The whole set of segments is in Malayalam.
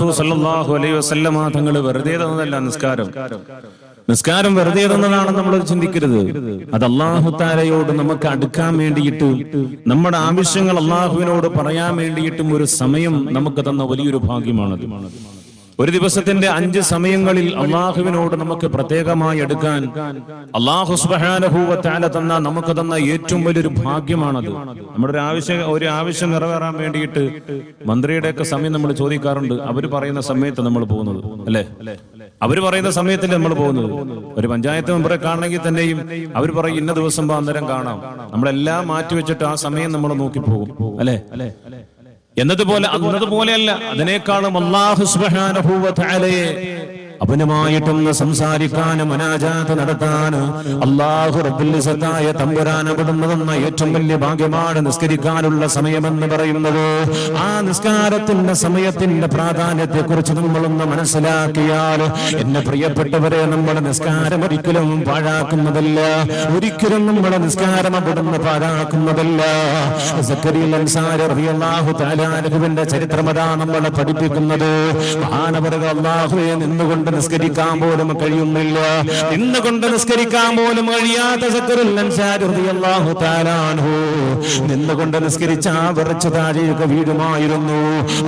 വസല്ലമ തങ്ങൾ വെറുതെ തന്നതല്ല നിസ്കാരം. നിസ്കാരം വെറുതെ തന്നതാണ് നമ്മൾ ചിന്തിക്കരുത്. അത് അള്ളാഹു താരയോട് നമുക്ക് അടുക്കാൻ വേണ്ടിയിട്ട് നമ്മുടെ ആവശ്യങ്ങൾ അള്ളാഹുവിനോട് പറയാൻ വേണ്ടിയിട്ടും ഒരു സമയം നമുക്ക് തന്ന വലിയൊരു ഭാഗ്യമാണത്. ഒരു ദിവസത്തിന്റെ അഞ്ച് സമയങ്ങളിൽ അള്ളാഹുവിനോട് നമുക്ക് പ്രത്യേകമായി എടുക്കാൻ അള്ളാഹു സുബാനഹൂവത്താല തന്ന നമുക്ക് തന്ന ഏറ്റവും വലിയൊരു ഭാഗ്യമാണത്. നമ്മുടെ ഒരു ആവശ്യം ഒരു ആവശ്യം നിറവേറാൻ വേണ്ടിയിട്ട് മന്ത്രിയുടെ ഒക്കെ സമയം നമ്മൾ ചോദിക്കാറുണ്ട്. അവർ പറയുന്ന സമയത്ത് നമ്മൾ പോകുന്നത് അല്ലേ? അവർ പറയുന്ന സമയത്തിൽ നമ്മൾ പോകുന്നത്. ഒരു പഞ്ചായത്ത് മെമ്പറെ കാണണമെങ്കിൽ തന്നെയും അവർ പറയും ഇന്ന ദിവസം അന്നേരം കാണാം. നമ്മളെല്ലാം മാറ്റിവെച്ചിട്ട് ആ സമയം നമ്മൾ നോക്കി പോകും അല്ലേ? എന്നതുപോലെ അന്നതുപോലെയല്ല അതിനേക്കാളും അള്ളാഹു സുബ്ഹാനഹു വ തആലയെ അവനുമായിട്ടൊന്ന് സംസാരിക്കാനും അനാജാത്ത് നടത്താന് അള്ളാഹു റബ്ബുലിസത്തായ തമ്പുരാൻ അവിടുന്ന് തന്ന ഏറ്റവും വലിയ ഭാഗ്യമാണ് നിസ്കരിക്കാനുള്ള സമയമെന്ന് പറയുന്നത്. ആ നിസ്കാരത്തിന്റെ സമയത്തിന്റെ പ്രാധാന്യത്തെ കുറിച്ച് നമ്മളൊന്ന് മനസ്സിലാക്കിയാൽ എന്നെ പ്രിയപ്പെട്ടവരെ നമ്മുടെ നിസ്കാരം ഒരിക്കലും പാഴാക്കുന്നതല്ല. ഒരിക്കലും നമ്മുടെ നിസ്കാരം അവിടുന്ന് പാഴാക്കുന്നതല്ല. ചരിത്രമതാ നമ്മളെ പഠിപ്പിക്കുന്നത്. മഹാനവറുകൾ അള്ളാഹുവെ നിന്നുകൊണ്ട് നിസ്കരിക്കാൻ പോലും കഴിയുന്നില്ല. നിന്നുകൊണ്ട് നിസ്കരിക്കാൻ പോലും കഴിയാത്ത നിന്നുകൊണ്ട് നിസ്കരിച്ച വിറച്ചു താഴെയൊക്കെ വീഴുമായിരുന്നു.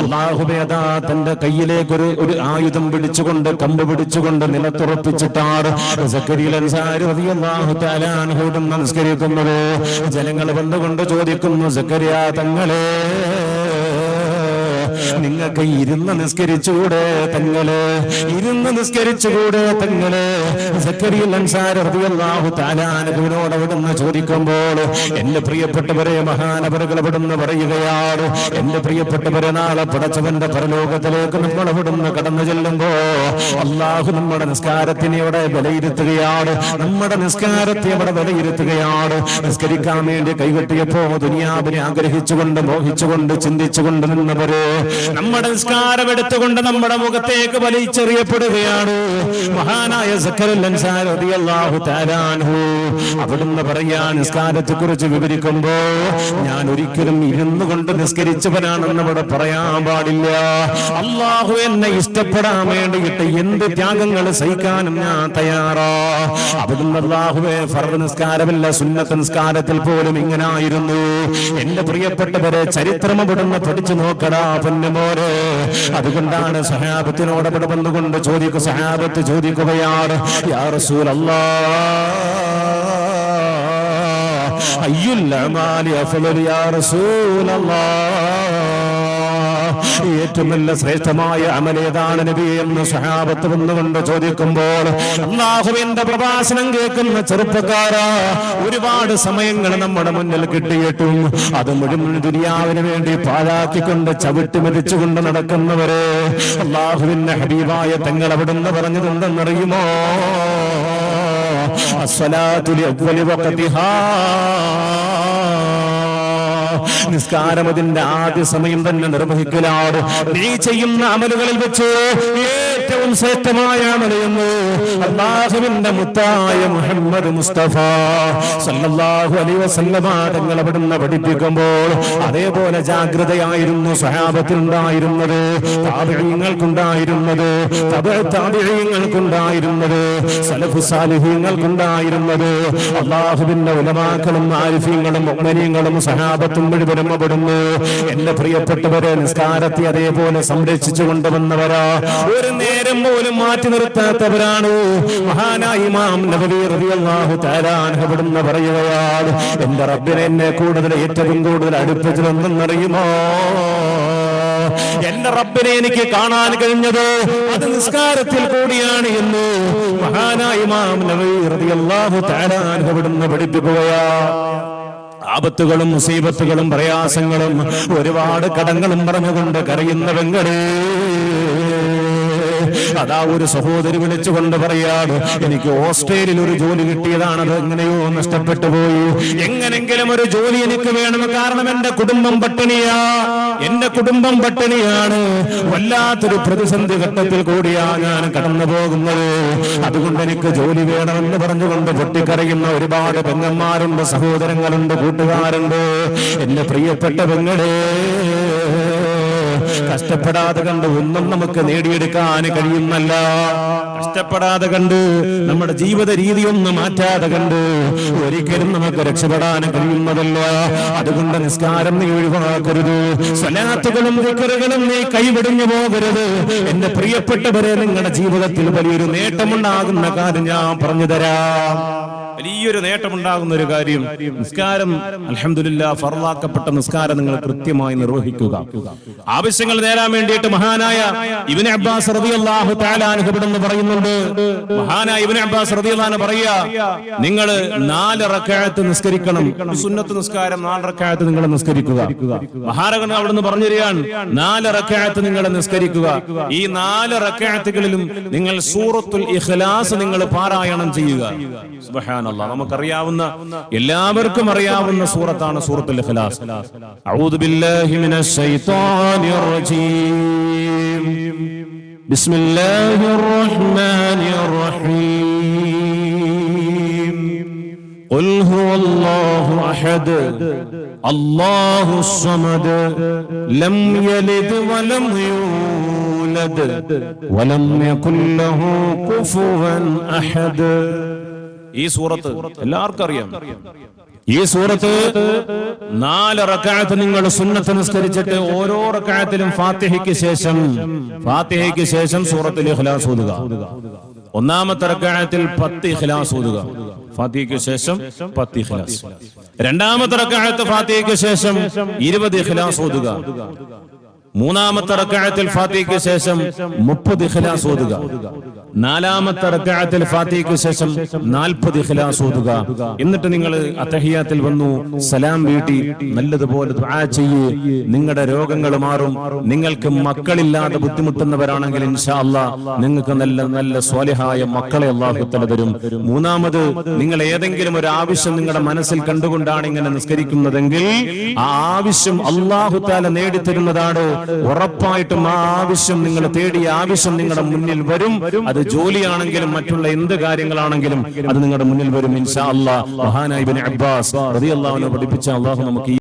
അള്ളാഹുബേദാ തന്റെ കയ്യിലേക്ക് ഒരു ഒരു ആയുധം പിടിച്ചുകൊണ്ട് കമ്പ് പിടിച്ചുകൊണ്ട് അൻഹുവിനും നമസ്കരിക്കുന്നത് ജനങ്ങൾ വന്നുകൊണ്ട് ചോദിക്കുന്നു സക്കരിയ തങ്ങളെ നിങ്ങൾക്ക് ഇരുന്ന് നിസ്കരിച്ചുകൂടെ തങ്ങൾ? ഇരുന്ന് നിസ്കരിച്ചുകൂടെ തങ്ങൾ? ോട് അവിടുന്ന് ചോദിക്കുമ്പോൾ എന്റെ പ്രിയപ്പെട്ടവരെ മഹാനവറുകൾ അവിടുന്ന് പറയുകയാണ്. എന്റെ പ്രിയപ്പെട്ടവരെ നാളെ പടച്ചവന്റെ പരലോകത്തിലേക്ക് നമ്മൾ അവിടുന്ന് കടന്നു ചെല്ലുമ്പോ അള്ളാഹു നമ്മുടെ നിസ്കാരത്തിനെ അവിടെ വിലയിരുത്തുകയാണ്. നമ്മുടെ നിസ്കാരത്തെ അവിടെ വിലയിരുത്തുകയാണ്. നിസ്കരിക്കാൻ വേണ്ടി കൈകെട്ടിയപ്പോ ദുനിയാവിനെ ആഗ്രഹിച്ചുകൊണ്ട് മോഹിച്ചുകൊണ്ട് ചിന്തിച്ചുകൊണ്ട് നിന്നവര് നമ്മുടെ നിസ്കാരം എടുത്തുകൊണ്ട് നമ്മുടെ മുഖത്തേക്ക് വലിച്ചെറിയപ്പെടുകയാണ്. മഹാനായ അവിടുന്ന് പറയാ നിസ്കാരത്തെ കുറിച്ച് വിവരിക്കുമ്പോ ഞാൻ ഒരിക്കലും ഇരുന്നു കൊണ്ട് നിസ്കരിച്ചവനാണെന്ന് ഇവിടെ പറയാൻ പാടില്ല. അള്ളാഹു എന്നെ ഇഷ്ടപ്പെടാൻ വേണ്ടിയിട്ട് എന്ത് ത്യാഗങ്ങൾ സഹിക്കാനും ഞാൻ തയ്യാറാ. അവിടുന്ന് അള്ളാഹുവെ ഫർദ് നിസ്കാരമല്ല സുന്നത്ത് നിസ്കാരത്തിൽ പോലും ഇങ്ങനായിരുന്നു. എന്റെ പ്രിയപ്പെട്ടവരെ ചരിത്രം അവിടുന്ന് പഠിച്ചു നോക്കടാ പൊന്നുമോരെ അതുകൊണ്ടാണ് സഹാബത്തിനോട് അവിടെ വന്നുകൊണ്ട് ചോദിക്കുക സഹാബത്ത് ചോദിക്കുകയാണ് റസൂലല്ലാ അയ്യുൽ അമാലി അഫ്ലു യാ ഏറ്റവും നല്ല ശ്രേഷ്ഠമായ അമലേതാണ് നബി എന്ന് സഹാബത്ത് വന്നുകൊണ്ട് ചോദിക്കുമ്പോൾ അള്ളാഹുവിന്റെ പ്രഭാഷണം കേൾക്കുന്ന ചെറുപ്പക്കാരാ ഒരുപാട് സമയങ്ങൾ നമ്മുടെ മുന്നിൽ കിട്ടിയിട്ടും അത് മുഴുവൻ ദുരിയാവിന് വേണ്ടി പാഴാക്കിക്കൊണ്ട് ചവിട്ടി മരിച്ചുകൊണ്ട് നടക്കുന്നവരെ അള്ളാഹുവിന്റെ ഹബീബായ തങ്ങൾ അവിടുന്ന് പറഞ്ഞതെന്തെന്നറിയുമോ? അസ്വലാത്തുലി അവ്വലി വഖതിഹാ. നിസ്കാരം അതിന്റെ ആദ്യ സമയം തന്നെ നിർവഹിക്കലാണ്. നീ ചെയ്യുന്ന അമലുകളിൽ വെച്ച് ഏറ്റവും ശ്രേഷ്ഠമായ അമലയെന്ന് അള്ളാഹുവിന്റെ മുത്തായ മുഹമ്മദ് മുസ്തഫ സല്ലല്ലാഹു അലൈഹി വസല്ലമ തങ്ങൾ അവിടുന്ന് പഠിപ്പിക്കുമ്പോൾ അതേപോലെ ജാഗ്രതയായിരുന്നു സഹാബത്തിനുണ്ടായിരുന്നത് താപിഴങ്ങൾക്കുണ്ടായിരുന്നത് താപിഴങ്ങൾക്കുണ്ടായിരുന്നത് സലഫു സാലിഹ്യങ്ങൾക്കുണ്ടായിരുന്നത് അള്ളാഹുവിന്റെ ഉലമാക്കളും ആരിഫ്യങ്ങളും ഒമ്മനിയങ്ങളും സഹാബത്തും പരമപ്പെടുന്നു എന്റെ പ്രിയപ്പെട്ടവരെ നിസ്കാരത്തെ അതേപോലെ സംരക്ഷിച്ചു കൊണ്ടുവന്നവരാ ഒരു നേരം പോലും മാറ്റി നിർത്താത്തവരാണ്? മഹാനായി അവിടുന്ന് പറയുകയാണ് എന്റെ റബ്ബിനെ എന്നെ കൂടുതൽ ഏറ്റവും കൂടുതൽ അടുപ്പിച്ചതെന്നറിയുമോ എന്റെ റബ്ബിനെ എനിക്ക് കാണാൻ കഴിഞ്ഞത് അത് നിസ്കാരത്തിൽ കൂടിയാണ് എന്ന് മഹാനായ റളിയല്ലാഹു തആല അൻഹു അവിടുന്ന് പഠിപ്പിക്കുകയാ. ആപത്തുകളും മുസീബത്തുകളും പ്രയാസങ്ങളും ഒരുപാട് കടങ്ങളും പറഞ്ഞുകൊണ്ട് കരയുന്നവങ്ങളെ അതാ ഒരു സഹോദരി വിളിച്ചുകൊണ്ട് പറയാണ് എനിക്ക് ഓസ്ട്രേലിയയിൽ ഒരു ജോലി കിട്ടിയതാണ് അത് എങ്ങനെയോ നഷ്ടപ്പെട്ടു പോയി. എങ്ങനെങ്കിലും ഒരു ജോലി എനിക്ക് വേണം കാരണം എന്റെ കുടുംബം പട്ടിണിയാ. എന്റെ കുടുംബം പട്ടിണിയാണ്. വല്ലാത്തൊരു പ്രതിസന്ധി ഘട്ടത്തിൽ കൂടിയാ ഞാൻ കടന്നു പോകുന്നത്. അതുകൊണ്ട് എനിക്ക് ജോലി വേണമെന്ന് പറഞ്ഞുകൊണ്ട് പൊട്ടിക്കരയുന്ന ഒരുപാട് പെങ്ങന്മാരുണ്ട് സഹോദരങ്ങളുണ്ട് കൂട്ടുകാരുണ്ട്. എന്റെ പ്രിയപ്പെട്ട പെങ്ങളെ കഷ്ടപ്പെടാതെ കണ്ട് ഒന്നും നമുക്ക് നേടിയെടുക്കാൻ കഴിയുന്നല്ല. കഷ്ടപ്പെടാതെ കണ്ട് നമ്മുടെ ജീവിത രീതി ഒന്ന് മാറ്റാതെ കണ്ട് ഒരിക്കലും നമുക്ക് രക്ഷപ്പെടാൻ കഴിയുന്നതല്ല. അതുകൊണ്ട് നിസ്കാരം നീ ഒഴിവാക്കരുത്. സ്വലാത്തുകളും വിക്കറുകളും നീ കൈവിടിഞ്ഞു പോകരുത്. എന്റെ പ്രിയപ്പെട്ടവരെ നിങ്ങളുടെ ജീവിതത്തിൽ വലിയൊരു നേട്ടമുണ്ടാകുന്ന കാര്യം ഞാൻ പറഞ്ഞു തരാം വലിയൊരു നേട്ടമുണ്ടാകുന്ന ഒരു കാര്യം നിസ്കാരം അലഹമില്ല ഫറലാക്കപ്പെട്ട നിസ്കാരം നിങ്ങൾ കൃത്യമായി നിർവഹിക്കുക. ആവശ്യങ്ങൾ നേരാൻ വേണ്ടിയിട്ട് മഹാനായ ഇബിന് അബ്ബാസ് അനുഭവപ്പെടുന്നു പറയുന്നുണ്ട്. മഹാനായ ഇബിന് അബ്ബാസ് റളിയല്ലാഹു പറയാ നിങ്ങൾ നാല് റക്അത്ത് നിസ്കരിക്കണം. സുന്നത്ത് നിസ്കാരം നാല് റക്അത്ത് നിങ്ങൾ നിസ്കരിക്കുക. മഹാരകൻ അവിടുന്ന് പറഞ്ഞു തരികയാണ് നാല് റക്അത്ത് നിങ്ങൾ നിസ്കരിക്കുക. ഈ നാല് റക്അത്തുകളിലും നിങ്ങൾ സൂറത്തുൽ ഇഖ്ലാസ് നിങ്ങൾ പാരായണം ചെയ്യുക. നമുക്കറിയാവുന്ന എല്ലാവർക്കും അറിയാവുന്ന സൂറത്താണ് സൂറത്തുൽ ഇഖ്ലാസ്. അഊദു ബില്ലാഹി റജീം ബിസ്മില്ലാഹിർ റഹ്മാനിർ റഹീം قل هو الله احد الله الصمد لم يلد ولم يولد ولم يكن له كفوا احد ഈ സൂറത്ത് എല്ലാവർക്കും അറിയാം ഈ സൂറത്ത് നാല് റക്കായത്ത് നിങ്ങൾ സുന്നത്ത് നിസ്കരിച്ചിട്ട് ഓരോ റക്കായത്തിലും ഫാത്തിഹയ്ക്ക് ശേഷം ഫാത്തിഹയ്ക്ക് ശേഷം സൂറത്തിൽ ഇഖ്ലാസ് ഓതുക. ഒന്നാമത്തെ റക്കായത്തിൽ പത്ത് ഇഖ്ലാസ് ഓതുക. ഫാത്തിഹയ്ക്ക് ശേഷം പത്ത് ഇഖ്ലാസ്. രണ്ടാമത്തെ റക്കായത്ത് ഫാത്തിഹയ്ക്ക് ശേഷം ഇരുപത് ഇഖ്ലാസ് ഓതുക. മൂന്നാമത്തെ റക്കായത്തിൽ ഫാത്തിഹയ്ക്ക് ശേഷം മുപ്പത് ഇഖ്ലാസ് ഓതുക. നാലാമത്തെ റക്കാത്തിൽ ഫാത്തിഹയ്ക്ക് ശേഷം നാൽപ്പത് ഇഖ്ലാസ് ഓതുക. എന്നിട്ട് നിങ്ങൾ അത്തഹിയാത്തിൽ വന്നു സലാം വീട്ടി നല്ലതുപോലെ ദുആ ചെയ്യ് നിങ്ങളുടെ രോഗങ്ങൾ മാറും നിങ്ങൾക്ക് മക്കളില്ലാതെ ബുദ്ധിമുട്ടുന്നവരാണെങ്കിൽ ഇൻഷാ അല്ലാ നിങ്ങൾക്ക് നല്ല നല്ല സ്വാലിഹായ മക്കളെ അള്ളാഹു തല തരും. മൂന്നാമത് നിങ്ങൾ ഏതെങ്കിലും ഒരു ആവശ്യം നിങ്ങളുടെ മനസ്സിൽ കണ്ടുകൊണ്ടാണ് ഇങ്ങനെ നിസ്കരിക്കുന്നതെങ്കിൽ ആ ആവശ്യം അള്ളാഹു താല നേടിത്തരുന്നതാണ്. ഉറപ്പായിട്ടും ആ ആവശ്യം നിങ്ങൾ തേടിയ ആവശ്യം നിങ്ങളുടെ മുന്നിൽ വരും. അത് ജോലിയാണെങ്കിലും മറ്റുള്ള എന്ത് കാര്യങ്ങളാണെങ്കിലും അത് നിങ്ങളുടെ മുന്നിൽ വരും ഇൻഷാ അബ്ബാസ് അള്ളാഹു നമുക്ക്